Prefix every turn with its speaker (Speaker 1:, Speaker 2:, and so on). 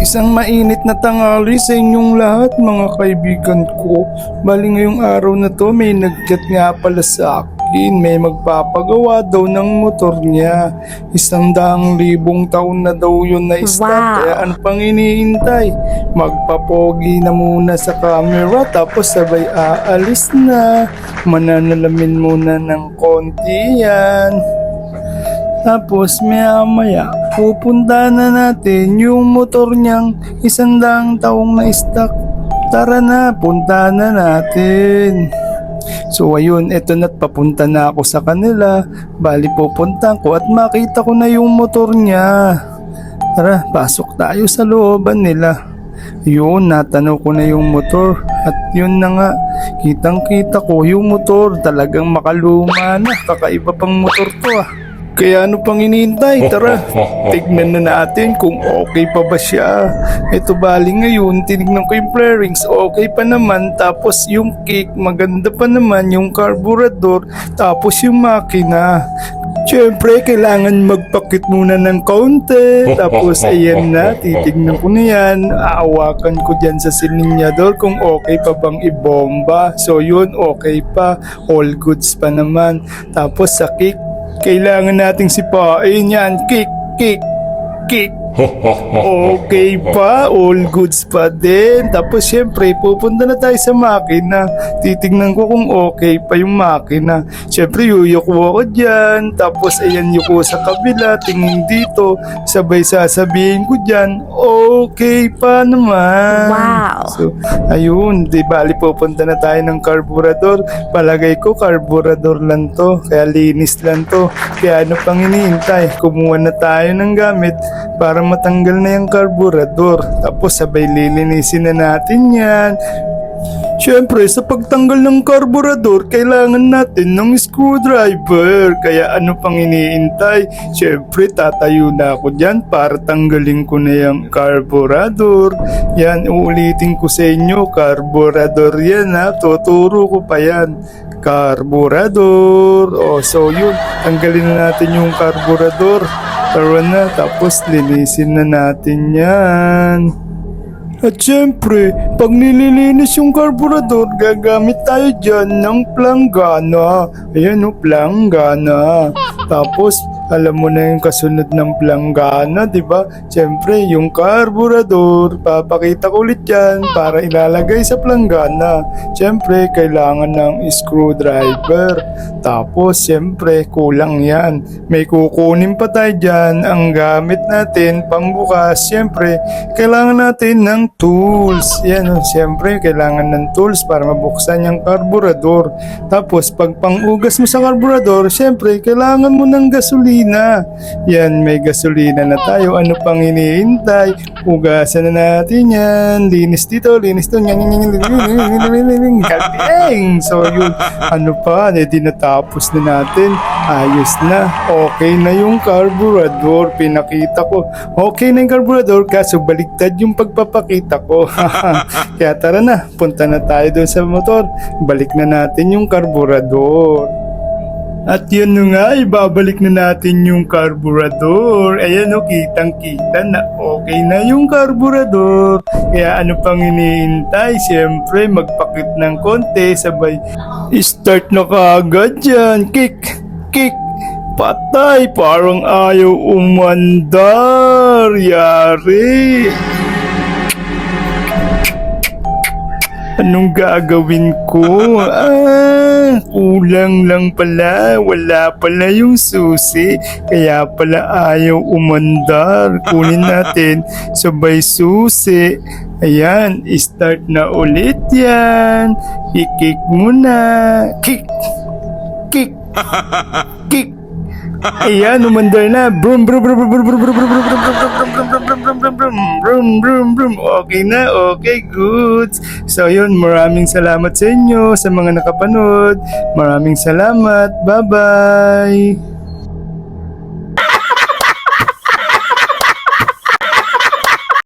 Speaker 1: Isang mainit na tangali sa inyong lahat mga kaibigan ko. Bali ngayong araw na to may nagchat nga pala sa akin. May magpapagawa daw ng motor niya. Isang daang libong taon na daw yun na start.
Speaker 2: Wow.
Speaker 1: Kaya ano pang iniintay? Magpapogi na muna sa camera tapos sabay aalis na. Mananalamin muna ng konti yan. Tapos maya maya, pupunta na natin yung motor niyang isang daang taong na stock. Tara na, punta na natin. So ayun, eto na't papunta na ako sa kanila. Bali pupunta ko at makita ko na yung motor niya. Tara, pasok tayo sa looban nila. Yun, natanaw ko na yung motor. At yun na nga, kitang kita ko yung motor. Talagang makaluma na. Kakaiba pang motor to ah. Kaya ano pang inihintay? Tara, tignan na natin kung okay pa ba siya. Ito bali ngayon, tinignan ko yung flarings, okay pa naman. Tapos yung kick, maganda pa naman yung carburetor. Tapos yung makina. Siyempre, kailangan magpakit muna ng kaunti. Tapos, ayan na, titignan ko na yan. Aawakan ko dyan sa silinyador kung okay pa bang ibomba. So, yun, okay pa. All goods pa naman. Tapos, sa kick, kailangan nating sipain yan. Kick, kick, kick. Okay pa, all goods pa din. Tapos syempre, pupunta na tayo sa makina. Titignan ko kung okay pa yung makina. Syempre, yuyuko ako dyan. Tapos ayan yuko sa kabila, tingin dito. Sabay sasabihin ko dyan, okay pa naman.
Speaker 2: Wow.
Speaker 1: So, ayun, di bali pupunta na tayo ng carburetor. Palagay ko carburetor lang to, kaya linis lang to. Kaya ano pang iniintay, kumuha na tayo ng gamit para matanggal na yung carburetor. Tapos sabay lilinisin na natin yan. Siyempre, sa pagtanggal ng carburetor, kailangan natin ng screwdriver. Kaya ano pang iniintay? Siyempre, tatayo na ako dyan para tanggalin ko na yung carburetor. Yan, uulitin ko sa inyo, carburetor yan ha. Tuturo ko pa yan. Carburetor. O, so yun, tanggalin na natin yung carburetor. Tara na, tapos linisin na natin yan. At syempre, pag nililinis yung carburetor, gagamit tayo dyan ng planggana. Ayan o, planggana. Tapos, alam mo na yung kasunod ng planggana, di ba? Syempre, yung carburetor, papakita ko ulit yan para ilalagay sa planggana. Syempre, kailangan ng screwdriver. Tapos, syempre, kulang yan. May kukunin pa tayo dyan. Ang gamit natin, pangbukas, syempre, kailangan natin ng tools. Yan, oh, syempre, kailangan ng tools para mabuksan yung carburetor. Tapos, pag pangugas mo sa carburetor, syempre, kailangan mo ng gasolina gasolina. Yan, may gasolina na tayo. Ano pang hinihintay? Ugasan na natin yan. Linis dito, linis doon. Galing! So yun, ano pa? Eh, di natapos na natin. Ayos na. Okay na yung carburador. Pinakita ko. Okay na yung carburador kaso baliktad yung pagpapakita ko. Kaya tara na, punta na tayo doon sa motor. Balik na natin yung carburador. At yun na nga, ibabalik na natin yung carburetor. Ayan o, kitang-kita na okay na yung carburetor. Kaya ano pang iniintay? Siyempre, magpakit ng konti, sabay start na kaagad yan. Kick, kick, patay. Parang ayaw umandar. Yari. Anong gagawin ko? Ah, kulang lang pala. Wala pala yung susi. Kaya pala ayaw umandar. Kunin natin. Sabay susi. Ayan, start na ulit yan. I-kick mo na. Kick. Kick. Kick. Ayan, umandar na. Brum, brum, brum, brum, brum, brum, brum, brum, brum, brum, brum, brum, brum, brum, brum, brum, brum, brum, brum, brum. Okay na, okay, good. So yun, maraming salamat sa inyo, sa mga nakapanood. Maraming salamat. Bye-bye.